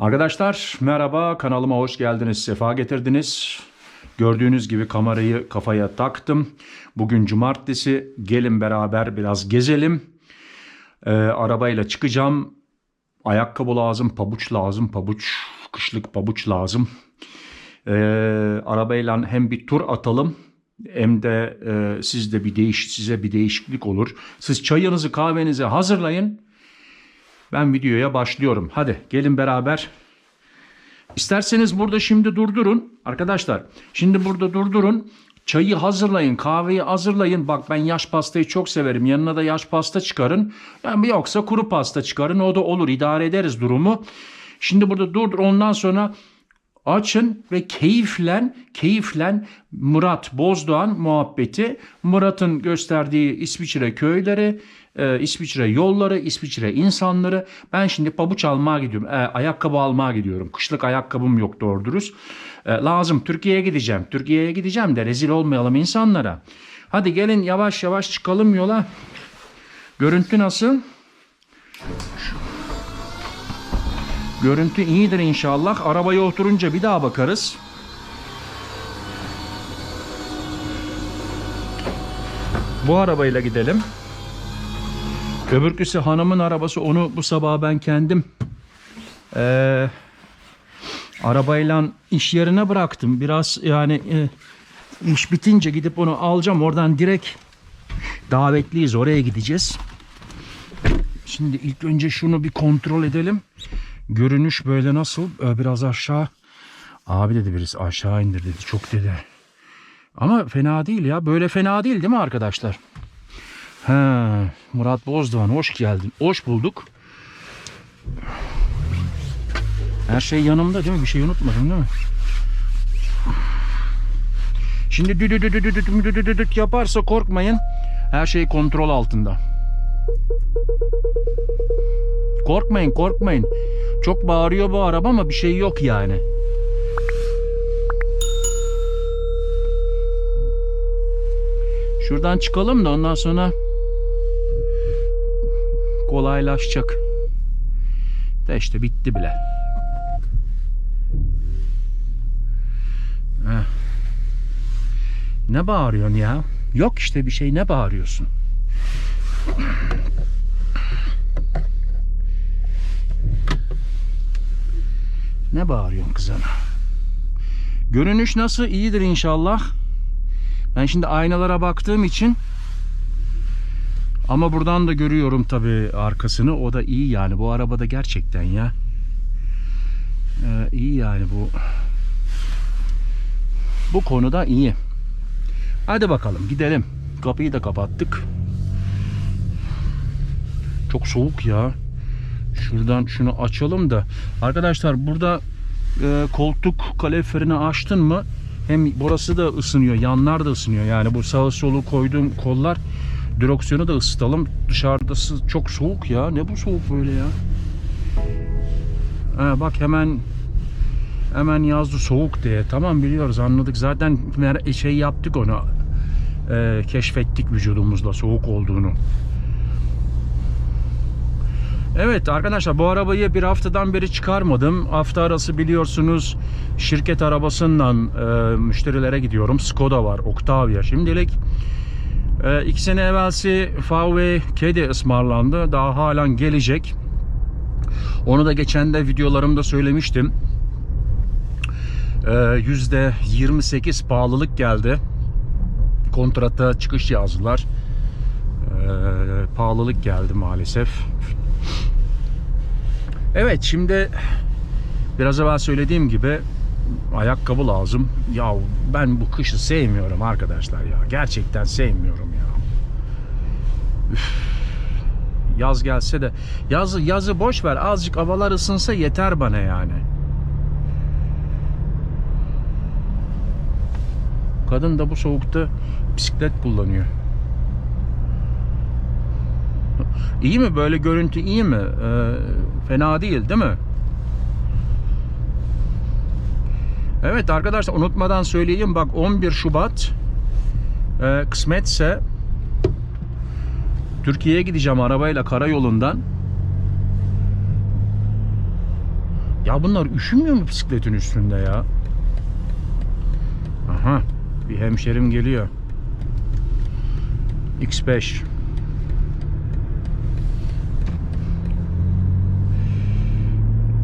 Arkadaşlar merhaba kanalıma hoş geldiniz sefa getirdiniz. Gördüğünüz gibi kamerayı kafaya taktım. Bugün cumartesi gelin beraber biraz gezelim. Ee, arabayla çıkacağım. Ayakkabı lazım, pabuç lazım, pabuç, kışlık pabuç lazım. Ee, arabayla hem bir tur atalım hem de e, sizde bir değiş size bir değişiklik olur. Siz çayınızı kahvenizi hazırlayın. Ben videoya başlıyorum. Hadi gelin beraber. İsterseniz burada şimdi durdurun. Arkadaşlar şimdi burada durdurun. Çayı hazırlayın, kahveyi hazırlayın. Bak ben yaş pastayı çok severim. Yanına da yaş pasta çıkarın. Yani yoksa kuru pasta çıkarın. O da olur. İdare ederiz durumu. Şimdi burada durdur. Ondan sonra açın ve keyiflen, keyiflen Murat Bozdoğan muhabbeti. Murat'ın gösterdiği İsviçre köyleri, e, İsviçre yolları, İsviçre insanları. Ben şimdi pabuç almaya gidiyorum. E, ayakkabı almaya gidiyorum. Kışlık ayakkabım yok doğru dürüst. E, lazım. Türkiye'ye gideceğim. Türkiye'ye gideceğim de rezil olmayalım insanlara. Hadi gelin yavaş yavaş çıkalım yola. Görüntü nasıl? Görüntü iyidir inşallah. Arabaya oturunca bir daha bakarız. Bu arabayla gidelim. Öbürküsü hanımın arabası. Onu bu sabah ben kendim eee, arabayla iş yerine bıraktım. Biraz yani e, iş bitince gidip onu alacağım. Oradan direkt davetliyiz. Oraya gideceğiz. Şimdi ilk önce şunu bir kontrol edelim. Görünüş böyle nasıl? Ee, Biraz aşağı. Abi dedi birisi aşağı indir dedi. Çok dedi. Ama fena değil ya. Böyle fena değil değil mi arkadaşlar? He, Murat Bozdoğan hoş geldin. Hoş bulduk. Her şey yanımda değil mi? Bir şey unutmadım değil mi? Şimdi düdü düdü düdü düdü düdü düdü düdü yaparsa korkmayın. Her şey kontrol altında. Korkmayın korkmayın. Çok bağırıyor bu araba ama bir şey yok yani. Şuradan çıkalım da ondan sonra kolaylaşacak. De işte bitti bile. Heh. Ne bağırıyorsun ya? Yok işte bir şey ne bağırıyorsun? Ne bağırıyorsun kızana? Görünüş nasıl? İyidir inşallah. Ben şimdi aynalara baktığım için ama buradan da görüyorum tabii arkasını. O da iyi yani. Bu arabada gerçekten ya. Ee, iyi yani bu. Bu konuda iyi. Hadi bakalım gidelim. Kapıyı da kapattık. Çok soğuk ya. Şuradan şunu açalım da. Arkadaşlar burada e, koltuk kaloriferini açtın mı hem burası da ısınıyor, yanlar da ısınıyor. Yani bu sağı solu koyduğum kollar direksiyonu da ısıtalım. Dışarıda çok soğuk ya. Ne bu soğuk böyle ya? Ha, bak hemen hemen yazdı soğuk diye. Tamam biliyoruz anladık. Zaten mer- şey yaptık onu. E, keşfettik vücudumuzda soğuk olduğunu. Evet arkadaşlar bu arabayı bir haftadan beri çıkarmadım. Hafta arası biliyorsunuz şirket arabasından e, müşterilere gidiyorum. Skoda var, Octavia. Şimdilik e, iki sene evvelsi VW Kedi ısmarlandı. Daha halen gelecek. Onu da geçen de videolarımda söylemiştim. E, %28 pahalılık geldi. Kontrata çıkış yazdılar. E, pahalılık geldi maalesef. Evet şimdi biraz evvel söylediğim gibi ayakkabı lazım. Ya ben bu kışı sevmiyorum arkadaşlar ya. Gerçekten sevmiyorum ya. Üf. Yaz gelse de yazı yazı boş ver. Azıcık havalar ısınsa yeter bana yani. Kadın da bu soğukta bisiklet kullanıyor. İyi mi böyle görüntü iyi mi? Ee, fena değil değil mi? Evet arkadaşlar unutmadan söyleyeyim bak 11 Şubat e, kısmetse Türkiye'ye gideceğim arabayla karayolundan. Ya bunlar üşümüyor mu bisikletin üstünde ya? Aha bir hemşerim geliyor. X5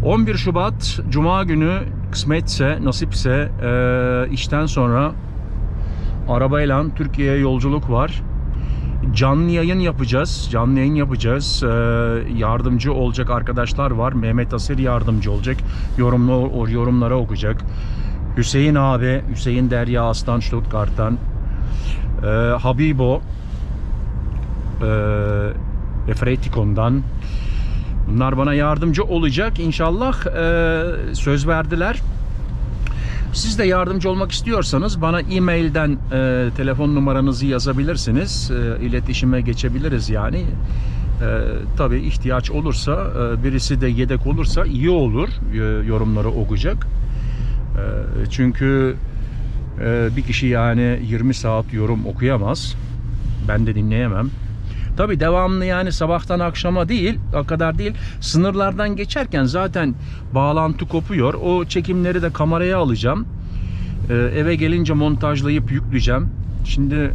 11 Şubat Cuma günü kısmetse, nasipse eee, işten sonra arabayla Türkiye'ye yolculuk var. Canlı yayın yapacağız. Canlı yayın yapacağız. Eee, yardımcı olacak arkadaşlar var. Mehmet Asir yardımcı olacak. Yorumlu, yorumlara okuyacak. Hüseyin abi, Hüseyin Derya Aslan Stuttgart'tan. Eee, Habibo eee Efretikon'dan. Bunlar bana yardımcı olacak. İnşallah eee, söz verdiler. Siz de yardımcı olmak istiyorsanız bana e-mailden eee, telefon numaranızı yazabilirsiniz. Eee, iletişime geçebiliriz yani. Eee tabii ihtiyaç olursa eee, birisi de yedek olursa iyi olur. Eee, yorumları okuyacak. Eee, çünkü eee, bir kişi yani 20 saat yorum okuyamaz. Ben de dinleyemem. Tabi devamlı yani sabahtan akşama değil, o kadar değil. Sınırlardan geçerken zaten bağlantı kopuyor. O çekimleri de kameraya alacağım. Ee, eve gelince montajlayıp yükleyeceğim. Şimdi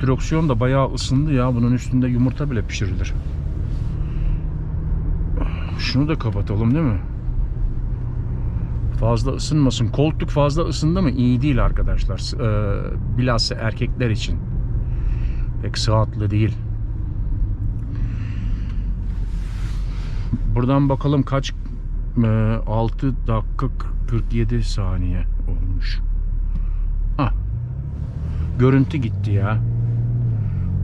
direksiyon da bayağı ısındı ya. Bunun üstünde yumurta bile pişirilir. Şunu da kapatalım değil mi? Fazla ısınmasın. Koltuk fazla ısındı mı? İyi değil arkadaşlar. Ee, bilhassa erkekler için pek sıhhatli değil. Buradan bakalım kaç e, 6 dakika 47 saniye olmuş. Ah. Görüntü gitti ya.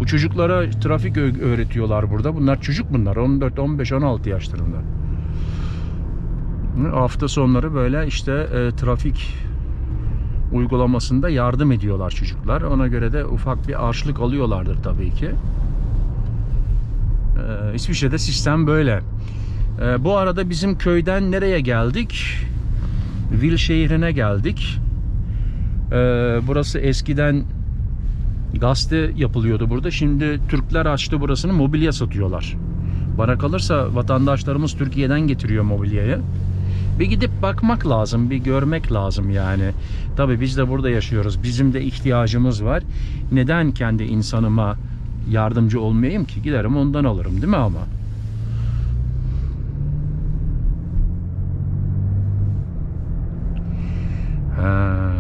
Bu çocuklara trafik öğretiyorlar burada. Bunlar çocuk bunlar. 14, 15, 16 yaşlarında. Hafta sonları böyle işte e, trafik uygulamasında yardım ediyorlar çocuklar. Ona göre de ufak bir harçlık alıyorlardır tabii ki. Ee, İsviçre'de sistem böyle. Ee, bu arada bizim köyden nereye geldik? Vil şehrine geldik. Ee, burası eskiden gazete yapılıyordu burada. Şimdi Türkler açtı burasını mobilya satıyorlar. Bana kalırsa vatandaşlarımız Türkiye'den getiriyor mobilyayı. Bir gidip bakmak lazım, bir görmek lazım yani. Tabii biz de burada yaşıyoruz. Bizim de ihtiyacımız var. Neden kendi insanıma yardımcı olmayayım ki? Giderim ondan alırım değil mi ama? Ha.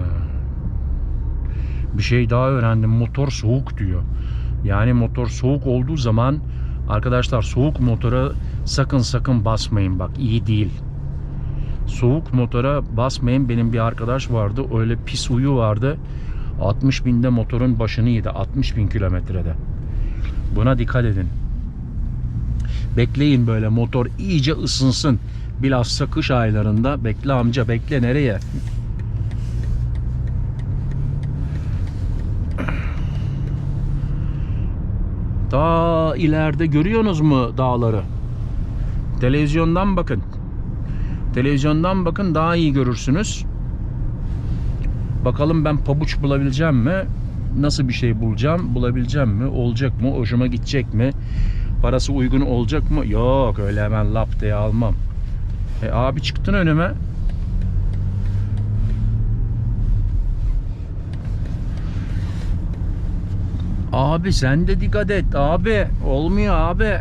Bir şey daha öğrendim. Motor soğuk diyor. Yani motor soğuk olduğu zaman arkadaşlar soğuk motora sakın sakın basmayın bak iyi değil soğuk motora basmayın. Benim bir arkadaş vardı. Öyle pis huyu vardı. 60 binde motorun başını yedi. 60 bin kilometrede. Buna dikkat edin. Bekleyin böyle motor iyice ısınsın. Bilhassa kış aylarında. Bekle amca bekle nereye? Ta ileride görüyorsunuz mu dağları? Televizyondan bakın. Televizyondan bakın daha iyi görürsünüz. Bakalım ben pabuç bulabileceğim mi? Nasıl bir şey bulacağım? Bulabileceğim mi? Olacak mı? Hoşuma gidecek mi? Parası uygun olacak mı? Yok öyle hemen lap diye almam. E abi çıktın önüme. Abi sen de dikkat et abi. Olmuyor abi.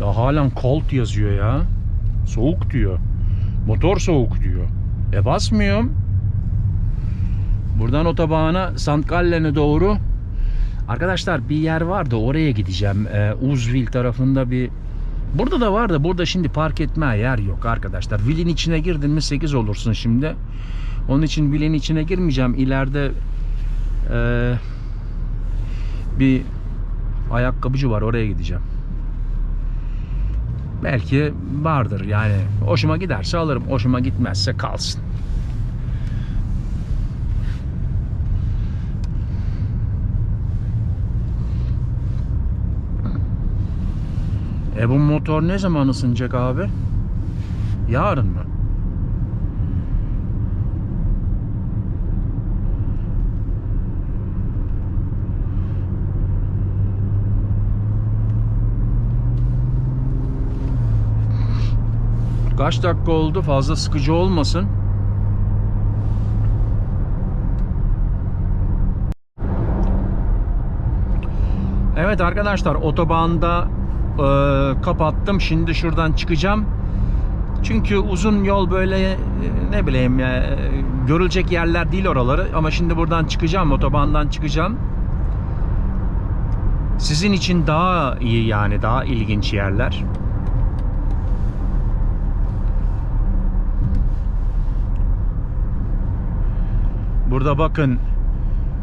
Ya halen cold yazıyor ya. Soğuk diyor. Motor soğuk diyor. E basmıyorum. Buradan otobana St. Gallen'e doğru Arkadaşlar bir yer vardı oraya gideceğim. Ee, Uzvil tarafında bir Burada da var da burada şimdi park etme yer yok arkadaşlar. Vilin içine girdin mi 8 olursun şimdi. Onun için vilin içine girmeyeceğim. İleride ee, bir ayakkabıcı var oraya gideceğim. Belki vardır yani. Hoşuma giderse alırım. Hoşuma gitmezse kalsın. E bu motor ne zaman ısınacak abi? Yarın mı? Kaç dakika oldu? Fazla sıkıcı olmasın. Evet arkadaşlar otobanda e, kapattım. Şimdi şuradan çıkacağım. Çünkü uzun yol böyle e, ne bileyim ya, e, görülecek yerler değil oraları. Ama şimdi buradan çıkacağım. Otobandan çıkacağım. Sizin için daha iyi yani daha ilginç yerler. Burada bakın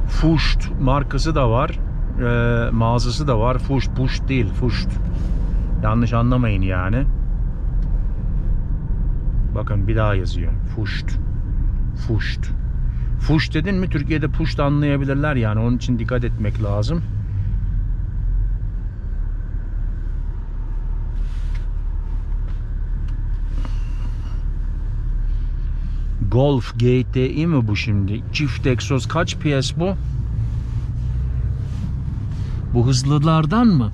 Fusht markası da var. Ee, mağazası da var. Fusht, Puşt değil, Fusht. Yanlış anlamayın yani. Bakın bir daha yazıyor. Fusht. Fusht. Fuş dedin mi Türkiye'de puşt anlayabilirler yani onun için dikkat etmek lazım. Golf GTI mi bu şimdi? Çift egzoz kaç PS bu? Bu hızlılardan mı?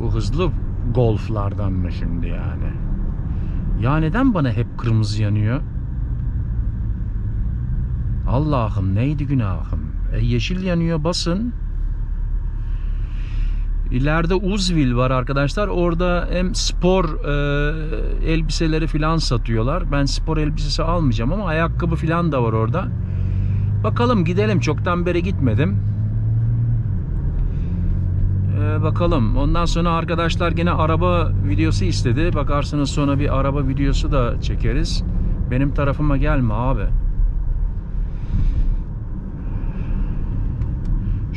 Bu hızlı golflardan mı şimdi yani? Ya neden bana hep kırmızı yanıyor? Allah'ım neydi günahım? E, yeşil yanıyor basın. İleride Uzvil var arkadaşlar. Orada hem spor e, elbiseleri filan satıyorlar. Ben spor elbisesi almayacağım ama ayakkabı filan da var orada. Bakalım gidelim. Çoktan beri gitmedim. E, bakalım. Ondan sonra arkadaşlar gene araba videosu istedi. Bakarsınız sonra bir araba videosu da çekeriz. Benim tarafıma gelme abi.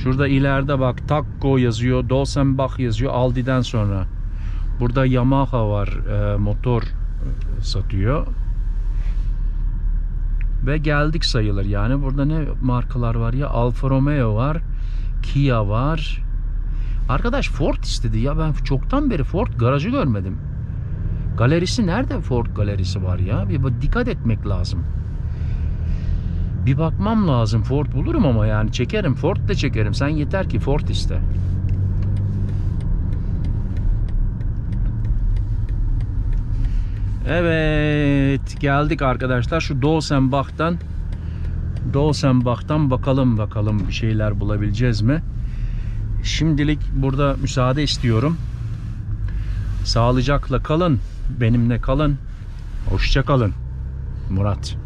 Şurada ileride bak Takko yazıyor, Dolsenbach yazıyor Aldi'den sonra. Burada Yamaha var e, motor e, satıyor. Ve geldik sayılır yani. Burada ne markalar var ya? Alfa Romeo var, Kia var. Arkadaş Ford istedi ya ben çoktan beri Ford garajı görmedim. Galerisi nerede Ford galerisi var ya? Bir dikkat etmek lazım. Bir bakmam lazım. Ford bulurum ama yani çekerim. Ford da çekerim. Sen yeter ki Ford iste. Evet geldik arkadaşlar. Şu Dolsenbach'tan Dolsenbach'tan bakalım bakalım bir şeyler bulabileceğiz mi? Şimdilik burada müsaade istiyorum. Sağlıcakla kalın. Benimle kalın. Hoşça kalın. Murat.